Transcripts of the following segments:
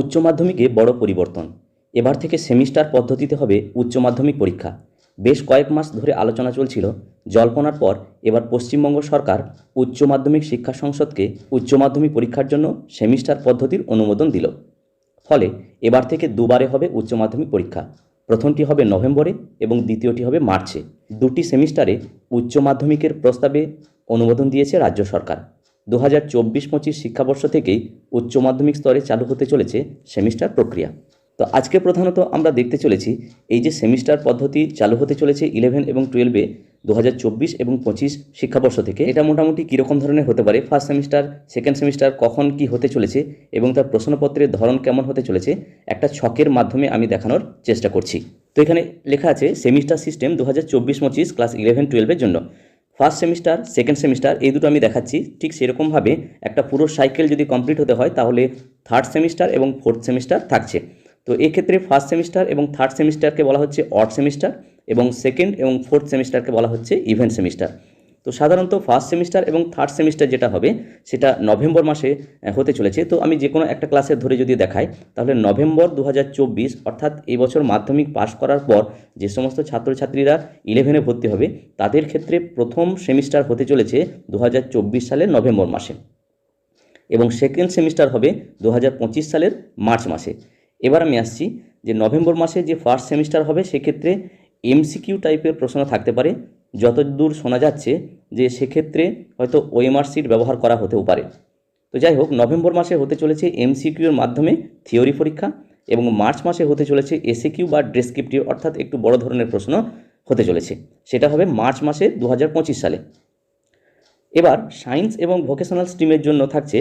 উচ্চ মাধ্যমিকে বড় পরিবর্তন। এবার থেকে সেমিস্টার পদ্ধতিতে হবে উচ্চ মাধ্যমিক পরীক্ষা। বেশ কয়েক মাস ধরে আলোচনা চলছিল, জল্পনার পর এবার পশ্চিমবঙ্গ সরকার উচ্চ মাধ্যমিক শিক্ষা সংসদকে উচ্চ মাধ্যমিক পরীক্ষার জন্য সেমিস্টার পদ্ধতির অনুমোদন দিল। ফলে এবার থেকে দুবারে হবে উচ্চ মাধ্যমিক পরীক্ষা। প্রথমটি হবে নভেম্বরে এবং দ্বিতীয়টি হবে মার্চে। দুটি সেমিস্টারে উচ্চ মাধ্যমিকের প্রস্তাবে অনুমোদন দিয়েছে রাজ্য সরকার। দু হাজার চব্বিশ পঁচিশ শিক্ষাবর্ষ থেকেই উচ্চ মাধ্যমিক স্তরে চালু হতে চলেছে সেমিস্টার প্রক্রিয়া। তো আজকে প্রধানত আমরা দেখতে চলেছি এই যে সেমিস্টার পদ্ধতি চালু হতে চলেছে ইলেভেন এবং টুয়েলভে দু হাজার চব্বিশ এবং পঁচিশ শিক্ষাবর্ষ থেকে। এটা মোটামুটি কীরকম ধরনের হতে পারে? ফার্স্ট সেমিস্টার সেকেন্ড সেমিস্টার কখন কি হতে চলেছে? এবং তার প্রশ্নপত্রের ধরন কেমন হতে চলেছে? একটা ছকের মাধ্যমে আমি দেখানোর চেষ্টা করছি। তো এখানে লেখা আছে, সেমিস্টার সিস্টেম দু হাজার চব্বিশ পঁচিশ ক্লাস ইলেভেন টুয়েলভের জন্য। ফার্স্ট সেমিস্টার সেকেন্ড সেমিস্টার এই দুটো আমি দেখাচ্ছি। ঠিক সেরকমভাবে একটা পুরো সাইকেল যদি কমপ্লিট হতে হয়, তাহলে থার্ড সেমিস্টার এবং ফোর্থ সেমিস্টার থাকছে। তো এক্ষেত্রে ফার্স্ট সেমিস্টার এবং থার্ড সেমিস্টারকে বলা হচ্ছে অড সেমিস্টার এবং সেকেন্ড এবং ফোর্থ সেমিস্টারকে বলা হচ্ছে ইভেন্ট সেমিস্টার তো সাধারণত ফার্স্ট সেমিস্টার এবং থার্ড সেমিস্টার যেটা হবে, সেটা নভেম্বর মাসে হতে চলেছে। তো আমি যে কোনো একটা ক্লাসে ধরে যদি দেখাই, তাহলে নভেম্বর দু হাজার চব্বিশ, অর্থাৎ এই বছর মাধ্যমিক পাশ করার পর, যে সমস্ত ছাত্রছাত্রীরা ইলেভেনে ভর্তি হবে, তাদের ক্ষেত্রে প্রথম সেমিস্টার হতে চলেছে দু হাজার চব্বিশ সালের নভেম্বর মাসে। এবং সেকেন্ড সেমিস্টার হবে দু হাজার পঁচিশ সালের মার্চ মাসে। এবার আমি আসছি যে নভেম্বর মাসে যে ফার্স্ট সেমিস্টার হবে, সেক্ষেত্রে এমসিকিউ টাইপের প্রশ্ন থাকতে পারে। যতদূর শোনা যাচ্ছে যে সেক্ষেত্রে হয়তো ওএমআর সিট ব্যবহার করা হতেও পারে। তো যাই হোক, নভেম্বর মাসে হতে চলেছে এমসিকিউর মাধ্যমে থিওরি পরীক্ষা এবং মার্চ মাসে হতে চলেছে এসিকিউ বা ডেসক্রিপটিভ, অর্থাৎ একটু বড় ধরনের প্রশ্ন হতে চলেছে। সেটা হবে মার্চ মাসে দু হাজার পঁচিশ সালে। এবার সায়েন্স এবং ভোকেশনাল স্ট্রিমের জন্য থাকছে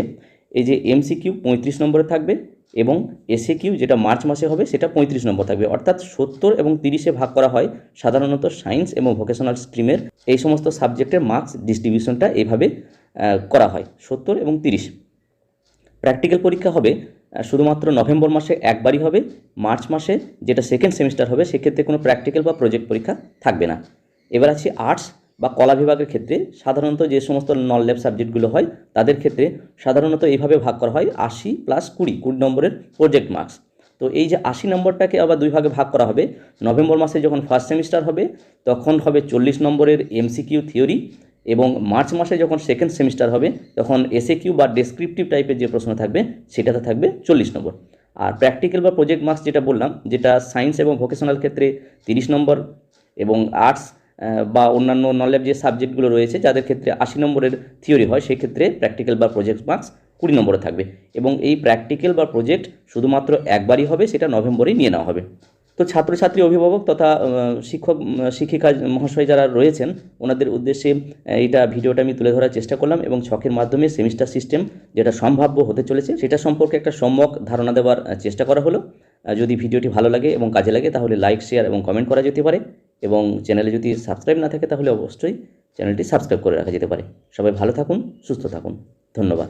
এই যে এমসিকিউ পঁয়ত্রিশ নম্বরে থাকবে এবং এসএ কিউ যেটা মার্চ মাসে হবে সেটা পঁয়ত্রিশ নম্বর থাকবে। অর্থাৎ সত্তর এবং তিরিশে ভাগ করা হয় সাধারণত সায়েন্স এবং ভোকেশনাল স্ট্রিমের। এই সমস্ত সাবজেক্টের মার্কস ডিস্ট্রিবিউশনটা এইভাবে আহ, করা হয় সত্তর এবং তিরিশ। প্র্যাকটিক্যাল পরীক্ষা হবে শুধুমাত্র নভেম্বর মাসে একবারই হবে মার্চ মাসে যেটা সেকেন্ড সেমিস্টার হবে সেক্ষেত্রে কোনো প্র্যাকটিক্যাল বা প্রজেক্ট পরীক্ষা থাকবে না। এবার আছে আর্টস বা কলা বিভাগের ক্ষেত্রে সাধারণত যে সমস্ত নন ল্যাব সাবজেক্টগুলো হয়, তাদের ক্ষেত্রে সাধারণত এইভাবে ভাগ করা হয় আশি প্লাস কুড়ি কুড়ি নম্বরের প্রজেক্ট মার্কস তো এই যে আশি নম্বরটাকে আবার দুই ভাগে ভাগ করা হবে, নভেম্বর মাসে যখন ফার্স্ট সেমিস্টার হবে, তখন হবে চল্লিশ নম্বরের এমসিকিউ থিওরি এবং মার্চ মাসে যখন সেকেন্ড সেমিস্টার হবে, তখন এসএ কিউ বা ডেসক্রিপটিভ টাইপের যে প্রশ্ন থাকবে, সেটাতে থাকবে চল্লিশ নম্বর। আর প্র্যাকটিক্যাল বা প্রজেক্ট মার্কস যেটা বললাম, যেটা সায়েন্স এবং ভোকেশনাল ক্ষেত্রে তিরিশ নম্বর এবং আর্টস বা অন্যান্য নলেজ যে সাবজেক্টগুলো রয়েছে, যাদের ক্ষেত্রে আশি নম্বরের থিওরি হয় সেই ক্ষেত্রে প্র্যাকটিক্যাল বা প্রজেক্ট মার্কস কুড়ি নম্বরে থাকবে। এবং এই প্র্যাকটিক্যাল বা প্রজেক্ট শুধুমাত্র একবারই হবে, সেটা নভেম্বরেই নিয়ে নেওয়া হবে। তো ছাত্রছাত্রী অভিভাবক তথা শিক্ষক, শিক্ষিকা মহাশয় যারা রয়েছেন, ওনাদের উদ্দেশ্যে এইটা ভিডিওটা আমি তুলে ধরার চেষ্টা করলাম এবং ছকের মাধ্যমে সেমিস্টার সিস্টেম যেটা সম্ভাব্য হতে চলেছে, সেটা সম্পর্কে একটা সম্যক ধারণা দেওয়ার চেষ্টা করা হলো। যদি ভিডিওটি ভালো লাগে এবং কাজে লাগে, তাহলে লাইক শেয়ার এবং কমেন্ট করা যেতে পারে। এবং চ্যানেলে যদি সাবস্ক্রাইব না থাকে তাহলে অবশ্যই চ্যানেলটি সাবস্ক্রাইব করে রাখা যেতে পারে। সবাই ভালো থাকুন, সুস্থ থাকুন। ধন্যবাদ।